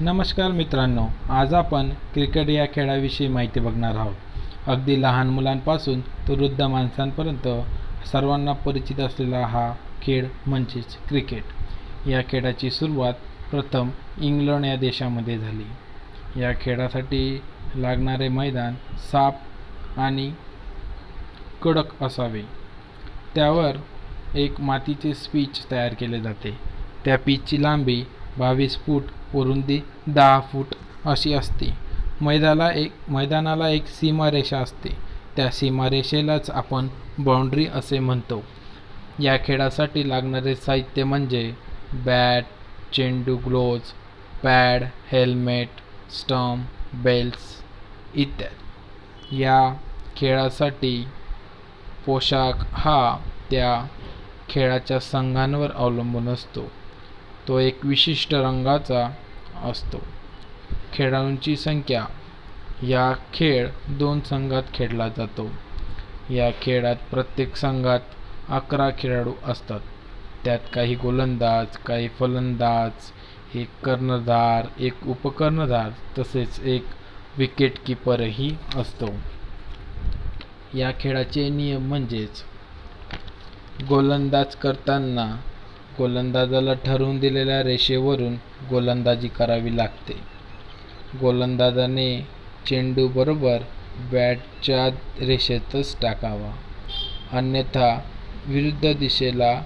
नमस्कार मित्रांनो आज आपण क्रिकेट या खेळाविषयी माहिती बघणार आहोत. अगदी लहान मुलांपासून तर वृद्ध माणसांपर्यंत सर्वांना परिचित असलेला हा खेळ म्हणजेच क्रिकेट. या खेळाची सुरुवात प्रथम इंग्लंड या देशामध्ये झाली. या खेळासाठी लागणारे मैदान साप आणि कडक असावे. त्यावर एक मातीचे स्पीच तयार केले जाते. त्या पिचची लांबी बावीस फूट रुंदी दहा फूट अशी असते. मैदाला एक मैदानाला एक सीमारेषा असते. त्या सीमारेषेलाच आपण बाउंड्री असे म्हणतो. या खेळासाठी लागणारे साहित्य म्हणजे बॅट चेंडू gloves pad helmet stump belts इत्यादी. या खेळासाठी पोशाख हा त्या खेळाच्या संघांवर अवलंबून असतो. तो एक विशिष्ट रंगाचा असतो. खेळाडूंची संख्या. या खेळ दोन संघात खेळला जातो. या खेळात प्रत्येक संघात अकरा खेळाडू असतात. त्यात काही गोलंदाज काही फलंदाज एक कर्णधार एक उपकर्णधार तसेच एक विकेटकीपरही असतो. या खेळाचे नियम म्हणजेच गोलंदाज करताना गोलंदाजाला ठरवून दिलेल्या रेषेवरून गोलंदाजी करावी लागते. गोलंदाजाने चेंडू बरोबर बॅटच्या रेषेतच टाकावा. अन्यथा विरुद्ध दिशेला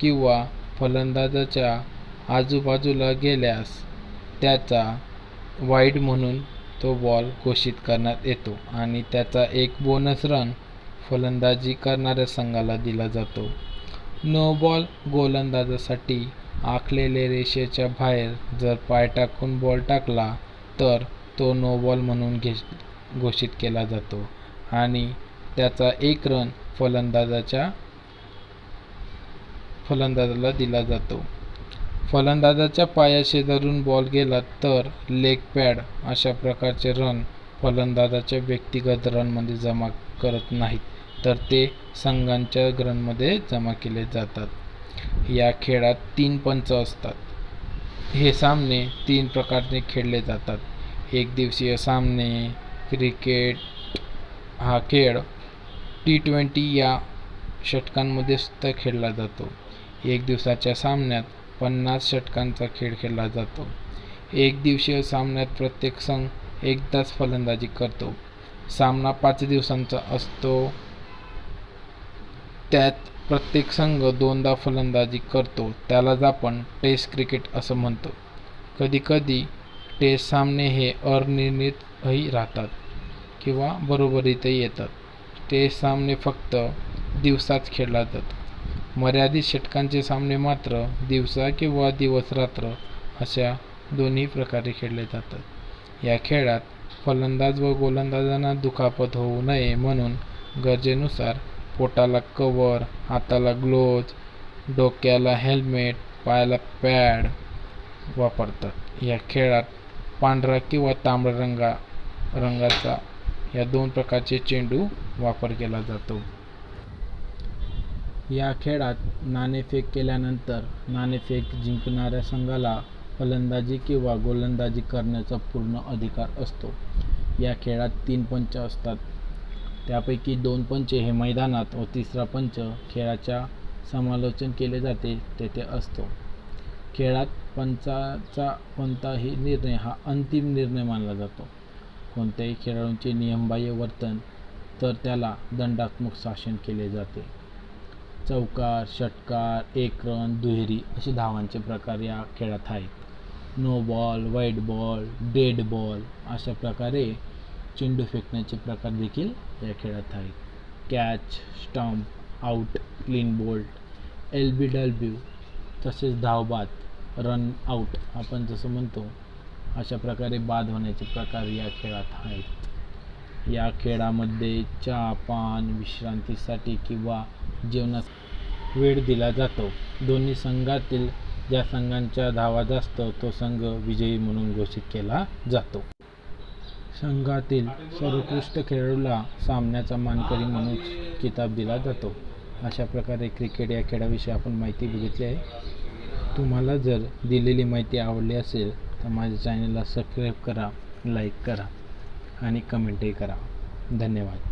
किंवा फलंदाजाच्या आजूबाजूला गेल्यास त्याचा वाईड म्हणून तो बॉल घोषित करण्यात येतो आणि त्याचा एक बोनस रन फलंदाजी करणाऱ्या संघाला दिला जातो. नो बॉल गोलंदाजासाठी आखलेले रेषेच्या बाहेर जर पाय टाकून बॉल टाकला तर तो नो बॉल म्हणून घे घोषित केला जातो. आणि त्याचा एक रन फलंदाजाच्या फलंदाजाला दिला जातो. फलंदाजाच्या पायाशेजारून बॉल गेला तर लेग पॅड अशा प्रकारचे रन फलंदाजाच्या व्यक्तिगत रनमध्ये जमा करत नाहीत. तर ते संघांच्या ग्रंथमध्ये जमा केले जातात. या खेळात तीन पंच असतात. हे सामने तीन प्रकारचे खेळले जातात. एक दिवसीय सामने क्रिकेट हा खेळ टी ट्वेंटी या षटकांमध्ये सुद्धा खेळला जातो. एक दिवसाच्या सामन्यात पन्नास षटकांचा खेळ खेळला जातो. एक दिवसीय सामन्यात प्रत्येक संघ एकदाच फलंदाजी करतो. सामना पाच दिवसांचा असतो. त्यात प्रत्येक संघ दोनदा फलंदाजी करतो त्यालाच आपण टेस्ट क्रिकेट असं म्हणतो. कधीकधी टेस्ट सामने हे अनिर्णितही राहतात किंवा बरोबरीतही येतात. टेस्ट सामने फक्त दिवसाच खेळला जातात मर्यादित षटकांचे सामने मात्र दिवसा किंवा दिवस रात्र अशा दोन्ही प्रकारे खेळले जातात. या खेळात फलंदाज व गोलंदाजांना दुखापत होऊ नये म्हणून गरजेनुसार पोटाला कवर हाताला ग्लोव्ज डोक्याला हेल्मेट पायाला पॅड वापरतात. या खेळात पांढरा किंवा तांबडा रंगा रंगाचा या दोन प्रकारचे चेंडू वापर केला जातो. या खेळात नाणेफेक केल्यानंतर नाणेफेक जिंकणाऱ्या संघाला फलंदाजी किंवा गोलंदाजी करण्याचा पूर्ण अधिकार असतो. या खेळात तीन पंच असतात. त्यापैकी दोन पंच हे मैदानात व तिसरा पंच खेळाच्या समालोचन केले जाते तेथे असतो. खेळात पंचाचा कोणताही निर्णय हा अंतिम निर्णय मानला जातो. कोणत्याही खेळाडूंचे नियमबाह्य वर्तन तर त्याला दंडात्मक शासन केले जाते. चौकार षटकार एक रन दुहेरी असे धावांचे प्रकार या खेळात आहेत. No ball wide ball dead ball अशा प्रकारे चेंडू फेकण्याचे प्रकार देखील या खेळात आहेत. Catch stump out clean bowled L B W तसेच धावबाद रन आऊट आपण जसं म्हणतो अशा प्रकारे बाद होण्याचे प्रकार या खेळात आहेत. या खेळामध्ये चहा पान विश्रांतीसाठी किंवा जेवणास वेळ दिला जातो. दोन्ही संघातील ज्या संघांच्या धावा जास्त तो संघ विजयी म्हणून घोषित केला जातो. संघातील सर्वोत्कृष्ट खेळाडूला सामन्याचा मानकरी म्हणून किताब दिला जातो. अशा प्रकारे क्रिकेट या खेळाविषयी आपण माहिती बघितली आहे. तुम्हाला जर दिलेली माहिती आवडली असेल तर माझ्या चॅनलला सबस्क्राईब करा लाईक करा आणि कमेंटही करा. धन्यवाद.